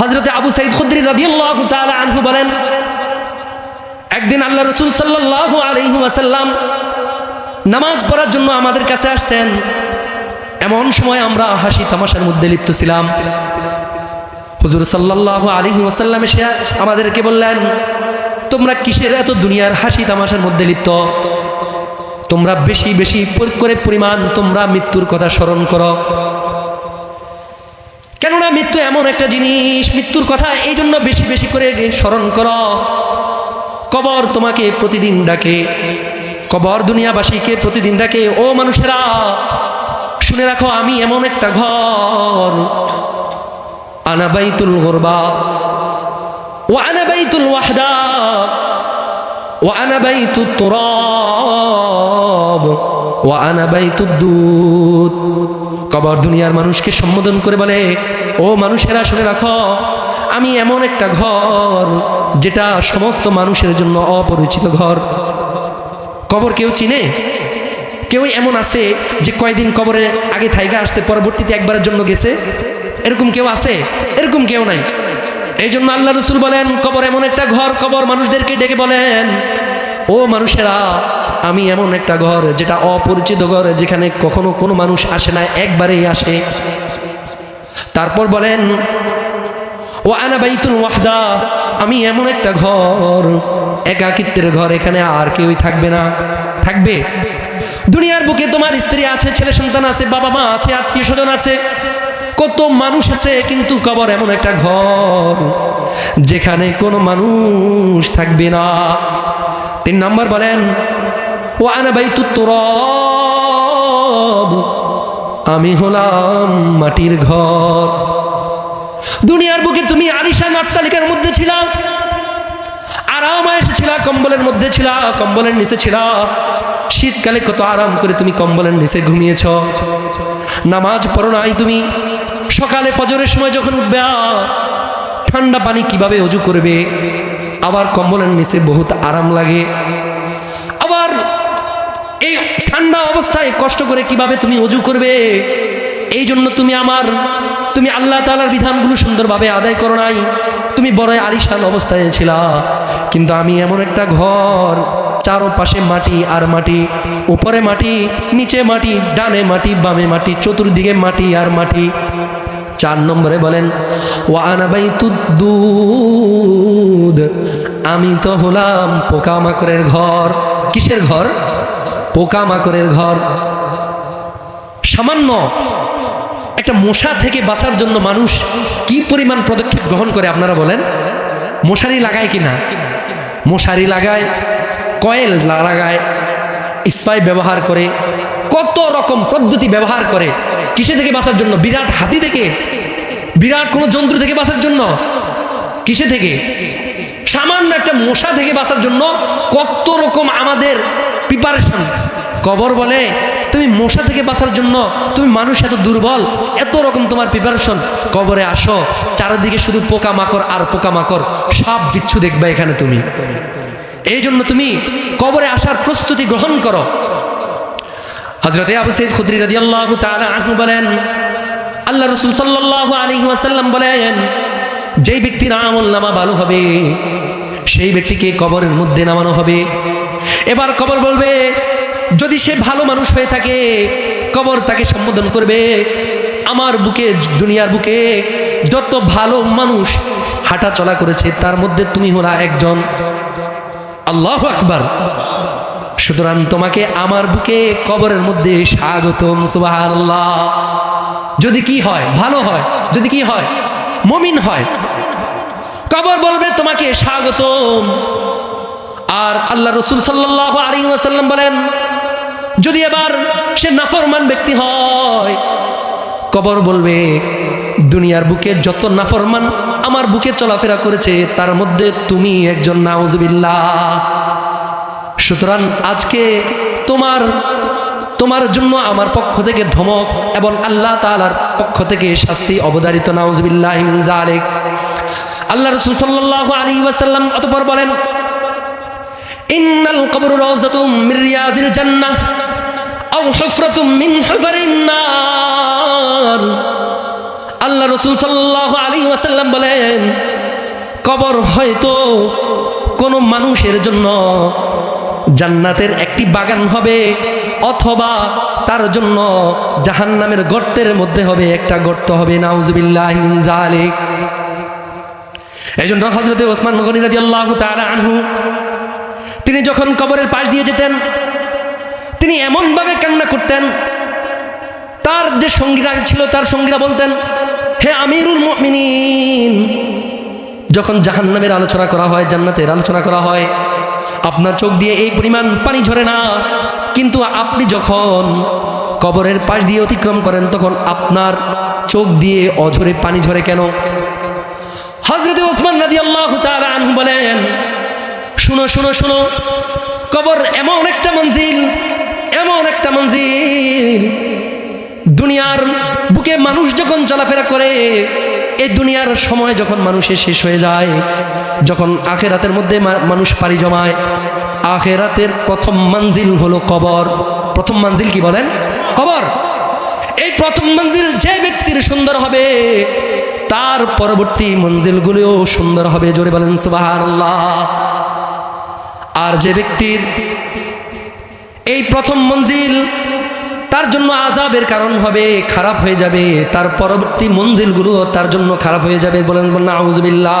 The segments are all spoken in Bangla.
হজরতে আবু সাইদ খুদ্রি রাদিয়াল্লাহু আনহু বলেন, একদিন আল্লাহ রসুল সাল্লাল্লাহু আলাইহি ওয়াসাল্লাম নামাজ পড়ার জন্য আমাদের কাছে আসছেন। এমন সময় আমরা হাসি তামাশার মধ্যে লিপ্ত ছিলাম। হুজুর সাল্লাল্লাহু আলাইহি ওয়াসাল্লাম এসে আমাদেরকে বললেন, তোমরা কিসের এত দুনিয়ার হাসি তামাশার মধ্যে লিপ্ত? তোমরা বেশি বেশি করে পরিমাণ তোমরা মৃত্যুর কথা স্মরণ করো। কেননা মৃত্যু এমন একটা জিনিস, মৃত্যুর কথা এই জন্য বেশি বেশি করে স্মরণ করো। কবর তোমাকে প্রতিদিন ডাকে। কবর দুনিয়াবাসীকে প্রতিদিন ডাকে, ও মানুষেরা, শুনে রাখো আমি এমন একটা ঘর। আনাবাইতুল গোরবা, ও আনাবাইতুল ওয়াহদা, ও আনাবাইতুল তুরাব, ও আনাবাইতুল দুধ। কবর দুনিয়ার মানুষকে সম্বোধন করে বলে, ও মানুষেরা, শুনে রাখো, আমি এমন একটা ঘর যেটা সমস্ত মানুষের জন্য অপরিচিত ঘর। কবর কেউ চিনে? কেউ এমন আছে যে কয়দিন কবরে আগে থাইগা আসছে, পরবর্তীতে একবারের জন্য গেছে? এরকম কেউ আছে? এরকম কেউ নাই। এই জন্য আল্লাহ রসুল বলেন, কবর এমন একটা ঘর, কবর মানুষদেরকে ডেকে বলেন, ও মানুষেরা আমি এমন একটা ঘর যেটা অপরিচিত ঘর, যেখানে কখনো কোনো মানুষ আসে না, একবারেই আসে। তারপর বলেন, ও আনাবাইতুল ওয়াহদা, আমি এমন একটা ঘর, একাকিত্বের ঘর, এখানে আর কেউই থাকবে না। থাকবে? দুনিয়ার বুকে তোমার স্ত্রী আছে, ছেলে সন্তান আছে, বাবা মা আছে, আত্মীয় স্বজন আছে। কত মানুষ আছে, কিন্তু কবর এমন একটা ঘর, যেখানে কোনো মানুষ থাকবে না। তিন নম্বর বলেন ও আনাবাইতু তুরাব। আমি হলাম মাটির ঘর। দুনিয়ার বুকে তুমি আলিশান অট্টালিকার মধ্যে ছিল। আরাম এসেছিল, কম্বলের মধ্যে ছিল, কম্বলের নিচে ছিল। শীতকালে কত আরাম করে তুমি কম্বলের নিচে ঘুমিয়েছ। নামাজ পড়ো নাই তুমি। সকালে ফজরের সময় যখন উঠবে, ঠান্ডা পানি কীভাবে অজু করবে? আবার কম্বলের নিচে বহুত আরাম লাগে। এই ঠান্ডা অবস্থায় কষ্ট করে কীভাবে তুমি অজু করবে? এই জন্য তুমি আমার, তুমি আল্লাহ তালার বিধানগুলো সুন্দরভাবে আদায় করো নাই। তুমি বড় আলিশান অবস্থায় ছিলা। কিন্তু আমি এমন একটা ঘর, চারোপাশে মাটি আর মাটি, উপরে মাটি, নিচে মাটি, ডানে মাটি, বামে মাটি, চতুর্দিকে মাটি আর মাটি। চার নম্বরে বলেন ওয়ানাবাই দুধ আমি তো হলাম পোকামাকড়ের ঘর। কিসের ঘর? পোকামাকড়ের ঘর। সামান্য একটা মশা থেকে বাঁচার জন্য মানুষ কি পরিমাণ পদক্ষেপ গ্রহণ করে আপনারা বলেন? মশারি লাগায় কিনা? মশারি লাগায়, কয়েল লাগায়, স্পাই ব্যবহার করে, কত রকম পদ্ধতি ব্যবহার করে কিসে থেকে বাঁচার জন্য? বিরাট হাতি থেকে? বিরাট কোনো জন্তু থেকে বাঁচার জন্য? কিসে থেকে? সামান্য একটা মশা থেকে বাঁচার জন্য কত রকম আমাদের প্রিপারেশন কবর বলে, তুমি মশা থেকে বাঁচার জন্য তুমি মানুষ এত দুর্বল, এত রকম তোমার প্রিপারেশন কবরে আসো, চারিদিকে শুধু পোকা মাকড় আর পোকা মাকড় সব বিচ্ছু দেখবে এখানে তুমি। এই জন্য তুমি কবরে আসার প্রস্তুতি গ্রহণ করো। হজরতে আবু সৈদ খুদ্রি রাদি আল্লাহ আনহু বলেন, আল্লাহ রসুল সাল্লাহ আলী ওয়াসাল্লাম বলেন, যেই ব্যক্তির আমল নামা ভালো হবে, সেই ব্যক্তিকে কবরের মধ্যে নামানো হবে। এবার কবর বলবে, যদি সে ভালো মানুষ হয়ে থাকে, কবর তাকে সম্বোধন করবে, আমার বুকে, দুনিয়ার বুকে যত ভালো মানুষ হাঁটা চলা করেছে, তার মধ্যে তুমি হলা একজন। আল্লাহ আকবার। সুতরাং তোমাকে আমার বুকে কবরের মধ্যে স্বাগতম, সুবহানাল্লাহ। যদি কি হয়, ভালো হয়, যদি কি হয়, মমিন হয়, কবর বলবে তোমাকে স্বাগতম। আল্লাহ রসুল সাল্লাহ আলী ওয়াসাল্লাম বলেন, যদি এবার সে নাফরমান ব্যক্তি হয়, কবর বলবে, দুনিয়ার বুকে যত নাফরমান আমার বুকে চলাফেরা করেছে, তার মধ্যে তুমি একজন নাউজবিল্লাহ। সুতরাং আজকে তোমার তোমার জন্য আমার পক্ষ থেকে ধমক এবং আল্লাহ তালার পক্ষ থেকে শাস্তি অবধারিত, নাউজবিল্লাহ জালেক আল্লাহ রসুল সাল্লাহ আলী ওয়াসাল্লাম অতপর বলেন ইন্নাল কবর রওজাতুম মির রিয়াজিল জান্নাহ আও হুফরাতুম মিন হুফারিন নার। আল্লাহ রসুল সাল্লাহ আলী ওয়াসাল্লাম বলেন, কবর হয়তো কোনো মানুষের জন্য জান্নাতের একটি বাগান হবে, অথবা তার জন্য জাহান্নামের গর্তের মধ্যে হবে, একটা গর্ত হবে, নাউজুবিল্লাহ এই জন্য হজরতে ওসমান গনি রাদিয়াল্লাহু তাআলা আনহু তিনি যখন কবরের পাশ দিয়ে যেতেন, তিনি এমনভাবে কান্না করতেন, তার যে সঙ্গীরা ছিল, তার সঙ্গীরা বলতেন, হে আমিরুল মুমিনিন, যখন জাহান্নামের আলোচনা করা হয়, জান্নাতের আলোচনা করা হয়, আপনার চোখ দিয়ে এই পরিমাণ পানি ঝরে না? কিন্তু আপনি যখন কবরের পাশ দিয়ে অতিক্রম করেন, তখন আপনার চোখ দিয়ে অঝরে পানি ঝরে কেন? হজরত ওসমান নদী আল্লাহ বলেন শুনো শুনো শুনো। কবর এমন একটা মঞ্জিল, এমন একটা মঞ্জিল। দুনিয়ার বুকে মানুষ যখন চলাফেরা করে এই দুনিয়ার সময় যখন মানুষের শেষ হয়ে যায়, যখন আখেরাতের মধ্যে মানুষ পাড়ি জমায়, আখেরাতের প্রথম মঞ্জিল হলো কবর। প্রথম মঞ্জিল কি বলেন? কবর। এই প্রথম মঞ্জিল যে ব্যক্তির সুন্দর হবে, তার পরবর্তী মঞ্জিলগুলিও সুন্দর হবে। জোরে বলেন, সুবহানাল্লাহ। আর যে ব্যক্তির এই প্রথম মঞ্জিল, তার জন্য আজাবের কারণ হবে, খারাপ হয়ে যাবে। তার পরবর্তী মঞ্জিলগুলো তার জন্য খারাপ হয়ে যাবে বলেন বলেন আউজবিল্লাহ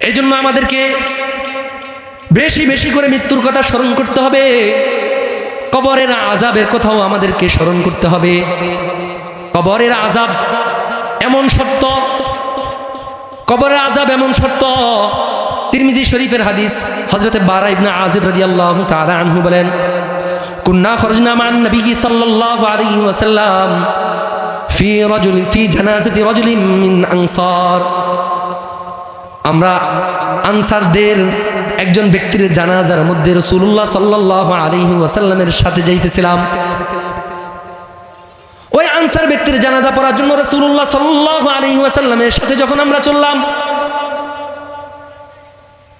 এই জন্য আমাদেরকে বেশি বেশি করে মৃত্যুর কথা স্মরণ করতে হবে। কবরের আজাবের কথাও আমাদেরকে স্মরণ করতে হবে। কবরের আজাব এমন সত্য কবরের আজাব এমন সত্য তিরমিজি শরীফের হাদিস হজরতে বারা ইবনে আজিব রাদিয়াল্লাহু তাআলা আনহু বলেন, কুন্না খরজনা মান নবী সাল্লাল্লাহু আলাইহি ওয়াসাল্লাম ফি রাজুল, ফি জানাজাতি রাজুলিন মিন আনসার। আমরা আনসারদের একজন ব্যক্তির জানাজার মধ্যে রাসূলুল্লাহ সাল্লাল্লাহু আলাইহি ওয়াসাল্লামের সাথে যাইতেছিলাম। আনসার ব্যক্তির জানাজা পড়ার জন্য রাসূলুল্লাহ সাল্লাল্লাহু আলাইহি ওয়াসাল্লামের সাথে যখন আমরা চললাম,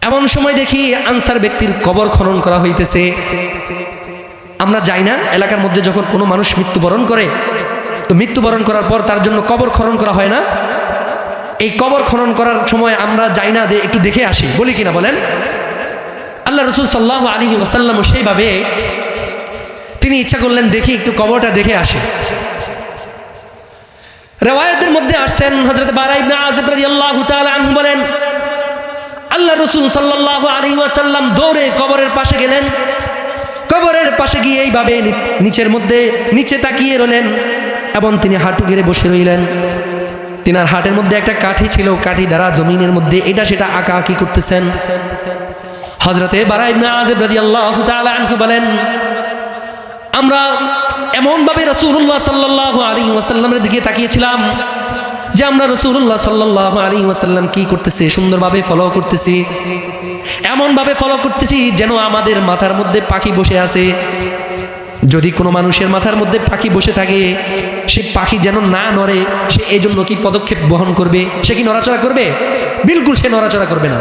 এমন সময় দেখি আনসার ব্যক্তির কবর খনন করা হইতেছে। আমরা যাই না, এলাকার মধ্যে যখন কোনো মানুষ মৃত্যুবরণ করে, তো মৃত্যুবরণ করার পর তার জন্য কবর খনন করা হয় না। এই কবর খনন করার সময় আমরা যাই না যে একটু দেখে আসি, বলি কিনা বলেন? আল্লাহ রসুল সাল্লাহ আলী ওসাল্লাম সেইভাবে তিনি ইচ্ছা করলেন দেখি একটু কবরটা দেখে আসি। রেওয়ায়তের মধ্যে আসছেন হজরত বারা ইবনে আযিব রাদিয়াল্লাহু তাআলা আনহু বলেন, আল্লাহ রসুল সাল্লাল্লাহু আলাইহি ওয়াসাল্লাম দৌড়ে কবরের পাশে গেলেন। কবরের পাশে গিয়ে এইভাবে নিচের মধ্যে নিচে তাকিয়ে রলেন এবং তিনি হাঁটু গেড়ে বসে রইলেন। তিনার হাটের মধ্যে একটা কাঠি ছিল, কাঠি দ্বারা জমিনের মধ্যে এটা সেটা আঁকা আঁকি করতেছেন। হজরতে বারা ইবনে আযিব রাদিয়াল্লাহু তাআলা আনহু বলেন, আমরা এমনভাবে রসুল্লাহ সাল্লাহ আলী ওয়াসাল্লামের দিকে তাকিয়েছিলাম যে আমরা রসুল্লাহ সাল্লাহ আলী ওয়াসাল্লাম কি করতেছি, সুন্দরভাবে ফলো করতেছি। এমনভাবে ফলো করতেছি যেন আমাদের মাথার মধ্যে পাখি বসে আছে। যদি কোনো মানুষের মাথার মধ্যে পাখি বসে থাকে, সে পাখি যেন না নড়ে, সে এই জন্য কি পদক্ষেপ বহন করবে? সে কি নড়াচড়া করবে? বিলকুল সে নড়াচড়া করবে না।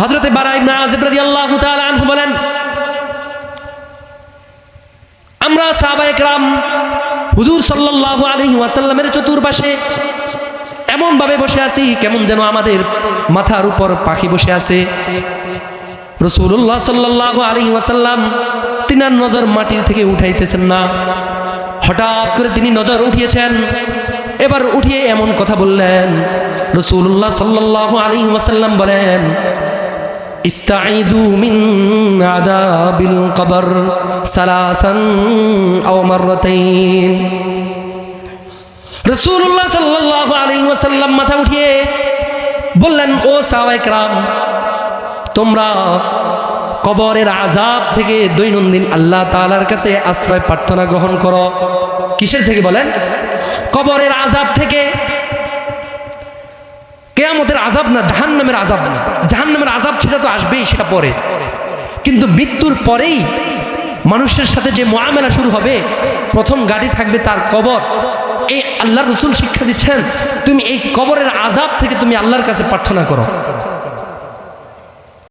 হজরতে বারাই না আজিব রাদিয়াল্লাহু তাআলা সাহাবা হুজুর সাল্লাহ আলী ওয়াসাল্লামের চতুর্পাশে এমনভাবে বসে আছি, কেমন যেন আমাদের মাথার উপর পাখি বসে আছে। রসুল্লাহ সাল্লাহ ওয়াসাল্লাম নজর মাটির থেকে উঠাইতেছেন না। হঠাৎ করে তিনি নজর উঠিয়েছেন, এবার উঠিয়ে এমন কথা বললেন। রসুল্লাহ সাল্লাহ আলী ওয়াসাল্লাম বলেন استعيذوا من عذاب القبر ثلاثا أو مرتين রসুল্লাহ সাল্লাহ আলী ওয়াসাল্লাম মাথা উঠিয়ে বললেন ও সাওয়াইকরাম তোমরা কবরের আজাব থেকে দৈনন্দিন আল্লাহ তাআলার কাছে আশ্রয় প্রার্থনা গ্রহণ করো কিসের থেকে বলেন কবরের আজাব থেকে কেয়ামতের আজাব না, জাহান্নামের আজাব না। জাহান্নামের আজাব সেটা তো আসবেই, সেটা পরে। কিন্তু মৃত্যুর পরেই মানুষের সাথে যে মোয়ামেলা শুরু হবে, প্রথম গাড়ি থাকবে তার কবর। এই আল্লাহ রসুল শিক্ষা দিচ্ছেন, তুমি এই কবরের আজাব থেকে তুমি আল্লাহর কাছে প্রার্থনা করো।